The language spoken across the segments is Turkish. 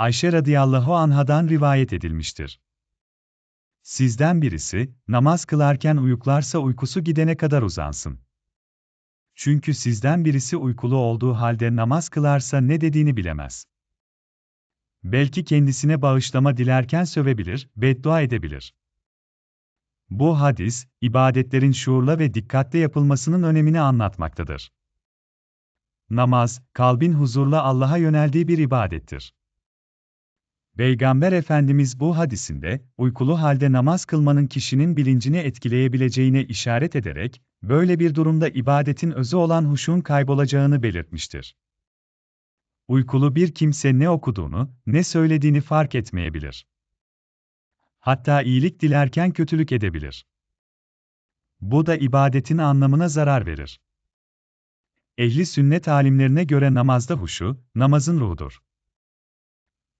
Ayşe radıyallahu anhadan rivayet edilmiştir. Sizden birisi, namaz kılarken uyuklarsa uykusu gidene kadar uzansın. Çünkü sizden birisi uykulu olduğu halde namaz kılarsa ne dediğini bilemez. Belki kendisine bağışlama dilerken sövebilir, beddua edebilir. Bu hadis, ibadetlerin şuurla ve dikkatle yapılmasının önemini anlatmaktadır. Namaz, kalbin huzurla Allah'a yöneldiği bir ibadettir. Peygamber Efendimiz bu hadisinde, uykulu halde namaz kılmanın kişinin bilincini etkileyebileceğine işaret ederek, böyle bir durumda ibadetin özü olan huşun kaybolacağını belirtmiştir. Uykulu bir kimse ne okuduğunu, ne söylediğini fark etmeyebilir. Hatta iyilik dilerken kötülük edebilir. Bu da ibadetin anlamına zarar verir. Ehli sünnet alimlerine göre namazda huşu, namazın ruhudur.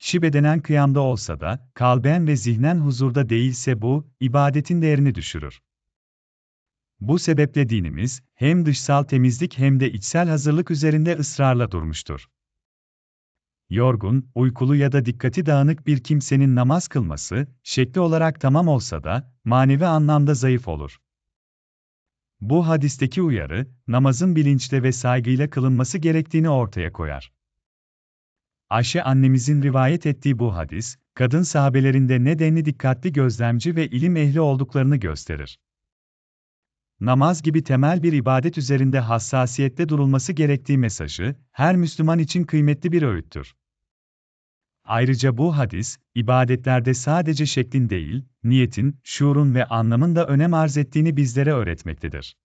Kişi bedenen kıyamda olsa da, kalben ve zihnen huzurda değilse bu, ibadetin değerini düşürür. Bu sebeple dinimiz, hem dışsal temizlik hem de içsel hazırlık üzerinde ısrarla durmuştur. Yorgun, uykulu ya da dikkati dağınık bir kimsenin namaz kılması, şekli olarak tamam olsa da, manevi anlamda zayıf olur. Bu hadisteki uyarı, namazın bilinçle ve saygıyla kılınması gerektiğini ortaya koyar. Ayşe annemizin rivayet ettiği bu hadis, kadın sahabelerinde ne denli dikkatli gözlemci ve ilim ehli olduklarını gösterir. Namaz gibi temel bir ibadet üzerinde hassasiyette durulması gerektiği mesajı, her Müslüman için kıymetli bir öğüttür. Ayrıca bu hadis, ibadetlerde sadece şeklin değil, niyetin, şuurun ve anlamın da önem arz ettiğini bizlere öğretmektedir.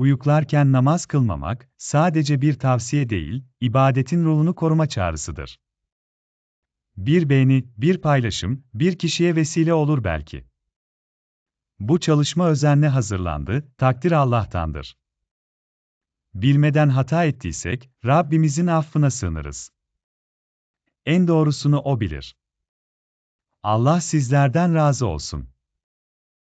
Uyuklarken namaz kılmamak, sadece bir tavsiye değil, ibadetin ruhunu koruma çağrısıdır. Bir beğeni, bir paylaşım, bir kişiye vesile olur belki. Bu çalışma özenle hazırlandı, takdir Allah'tandır. Bilmeden hata ettiysek, Rabbimizin affına sığınırız. En doğrusunu O bilir. Allah sizlerden razı olsun.